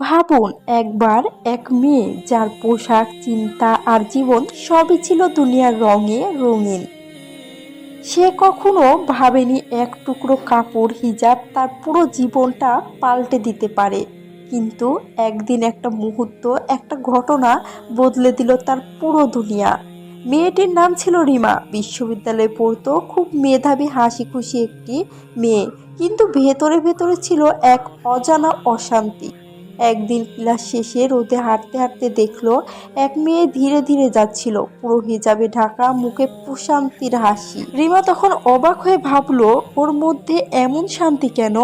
ভাবুন, একবার এক মেয়ে যার পোশাক, চিন্তা আর জীবন সবই ছিল দুনিয়ার রঙে রঙিন। সে কখনো ভাবেনি এক টুকরো কাপড়, হিজাব তার পুরো জীবনটা পাল্টে দিতে পারে। কিন্তু একদিন একটা মুহূর্ত, একটা ঘটনা বদলে দিল তার পুরো দুনিয়া। মেয়েটির নাম ছিল রিমা। বিশ্ববিদ্যালয়ে পড়তো খুব মেধাবী হাসি খুশি একটি মেয়ে। কিন্তু ভেতরে ভেতরে ছিল এক অজানা অশান্তি। একদিন ক্লাস শেষে রোদে হাঁটতে হাঁটতে দেখল, এক মেয়ে ধীরে ধীরে যাচ্ছিল। পুরো হিজাবে ঢাকা, মুখে প্রশান্তির হাসি। রিমা তখন অবাক হয়ে ভাবলো, ওর মধ্যে এমন শান্তি কেন?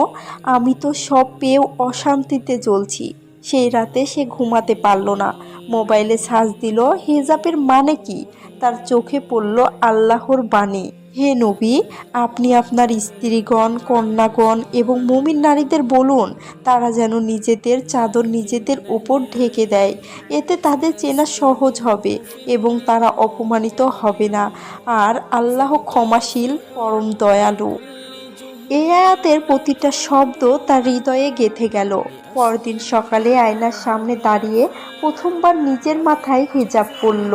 আমি তো সব পেয়েও অশান্তিতে জ্বলছি। সেই রাতে সে ঘুমাতে পারল না। মোবাইলে সার্চ দিল, হিজাবের মানে কি? তার চোখে পড়ল আল্লাহর বাণী। হে নবী, আপনি আপনার স্ত্রীগণ, কন্যাগণ এবং মুমিন নারীদের বলুন, তারা যেন নিজেদের চাদর নিজেদের ওপর ঢেকে দেয়। এতে তাদের চেনা সহজ হবে এবং তারা অপমানিত হবে না। আর আল্লাহ ক্ষমাশীল, পরম দয়ালু। এই আয়াতের প্রতিটা শব্দ তার হৃদয়ে গেঁথে গেল। পরদিন সকালে আয়নার সামনে দাঁড়িয়ে প্রথমবার নিজের মাথায় হিজাব পরল।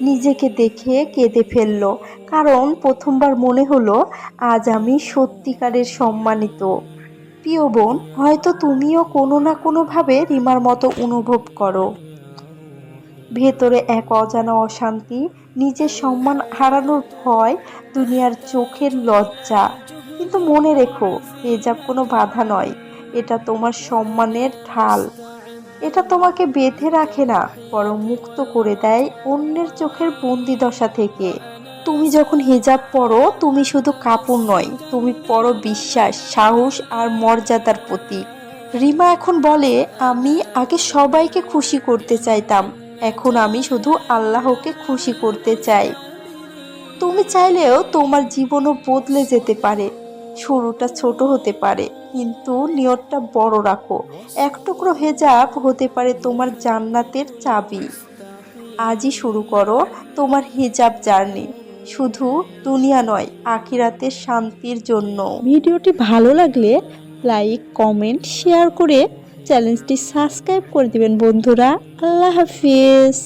নিজেকে দেখে কেঁদে ফেলল। কারণ প্রথমবার মনে হলো, আজ আমি সত্যিকারের সম্মানিত। প্রিয় বোন, হয়তো তুমিও কোনো না কোনোভাবে রিমার মতো অনুভব করো। ভেতরে এক অজানা অশান্তি, নিজের সম্মান হারানোর ভয়, দুনিয়ার চোখের লজ্জা। কিন্তু মনে রেখো হেজাব কোনো বাধা নয়, এটা তোমার সম্মানের ঢাল। এটা তোমাকে বেঁধে রাখে না, বরং মুক্ত করে দেয় অন্যের চোখের বন্দি দশা থেকে। তুমি যখন হিজাব পরো, তুমি শুধু কাপড় নয়, তুমি পরো বিশ্বাস, সাহস আর মর্যাদার প্রতীক। রিমা এখন বলে, আমি আগে সবাইকে খুশি করতে চাইতাম, এখন আমি শুধু আল্লাহকে খুশি করতে চাই। তুমি চাইলেও তোমার জীবনও বদলে যেতে পারে, শুরুটা ছোট হতে পারে। কিন্তু নিয়তটা বড় রাখো। এক টুকরো হেজাব হতে পারে তোমার জান্নাতের চাবি। আজই শুরু করো তোমার হিজাব জার্নি। শুধু দুনিয়া নয় আখিরাতের শান্তির জন্য। ভিডিওটি ভালো লাগলে লাইক, কমেন্ট, শেয়ার করে চ্যানেলটি সাবস্ক্রাইব করে দিবেন বন্ধুরা। আল্লাহ হাফিজ।